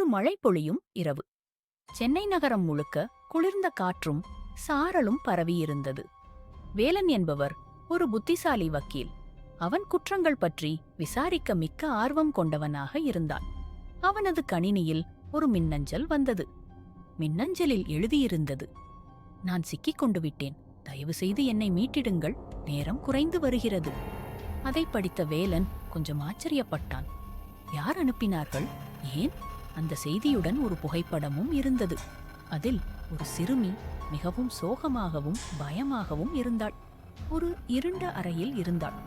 ஒரு மழை பொழியும் இரவு. சென்னை நகரம் முழுக்க குளிர்ந்த காற்றும் சாரலும் பரவியிருந்தது. வேலன் என்பவர் ஒரு புத்திசாலி வக்கீல். அவன் குற்றங்கள் பற்றி விசாரிக்க மிக்க ஆர்வம் கொண்டவனாக இருந்தான். அவனது கணினியில் ஒரு மின்னஞ்சல் வந்தது. மின்னஞ்சலில் எழுதியிருந்தது நான் சிக்கிக் கொண்டு விட்டேன். தயவு செய்து என்னை மீட்டிடுங்கள். நேரம் குறைந்து வருகிறது. அதை படித்த வேலன் கொஞ்சம் ஆச்சரியப்பட்டான். யார் அனுப்பினார்கள்? ஏன்? அந்த செய்தியுடன் ஒரு புகைப்படமும் இருந்தது. அதில் ஒரு சிறுமி மிகவும் சோகமாகவும் பயமாகவும் இருந்தாள். ஒரு இருண்ட அறையில் இருந்தாள்.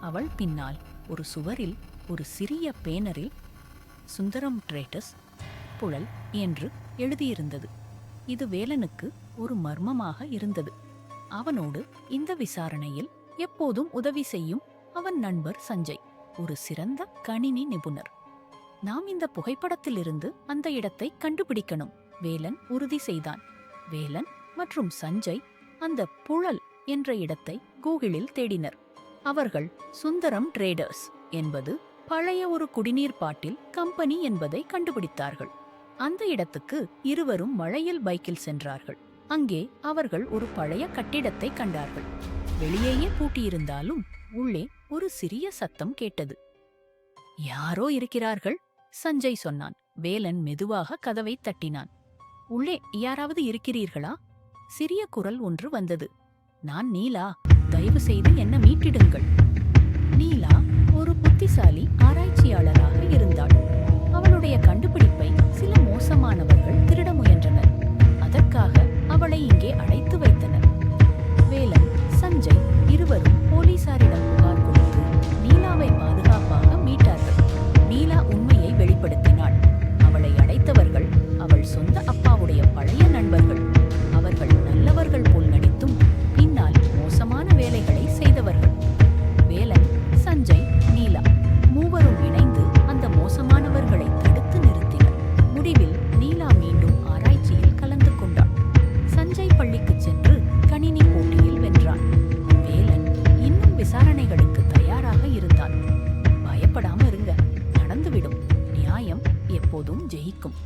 அவள் பின்னால் ஒரு சுவரில் ஒரு சிறிய பேனரில் சுந்தரம் ட்ரேட்டஸ் புழல் என்று எழுதியிருந்தது. இது வேலனுக்கு ஒரு மர்மமாக இருந்தது. அவனோடு இந்த விசாரணையில் எப்போதும் உதவி செய்யும் அவன் நண்பர் சஞ்சய் ஒரு சிறந்த கணினி நிபுணர். நாம் இந்த புகைப்படத்திலிருந்து அந்த இடத்தை கண்டுபிடிக்கணும் வேலன் உறுதி செய்தான். வேலன் மற்றும் சஞ்சய் அந்த புழல் என்ற இடத்தை கூகிளில் தேடினர். அவர்கள் சுந்தரம் ட்ரேடர்ஸ் என்பது பழைய ஒரு குடிநீர் பாட்டில் கம்பெனி என்பதை கண்டுபிடித்தார்கள். அந்த இடத்துக்கு இருவரும் மழையில் பைக்கில் சென்றார்கள். அங்கே அவர்கள் ஒரு பழைய கட்டிடத்தை கண்டார்கள். வெளியேயே பூட்டியிருந்தாலும் உள்ளே ஒரு சிறிய சத்தம் கேட்டது. யாரோ இருக்கிறார்கள்? சஞ்சய் சொன்னான். வேலன் மெதுவாக கதவை தட்டினான். உள்ளே யாராவது இருக்கிறீர்களா? சிறிய குரல் ஒன்று வந்தது. நான் நீலா தயவு செய்து என்ன மீட்டிடுங்கள். நீலா ஒரு புத்திசாலி. ஜெயிக்கும்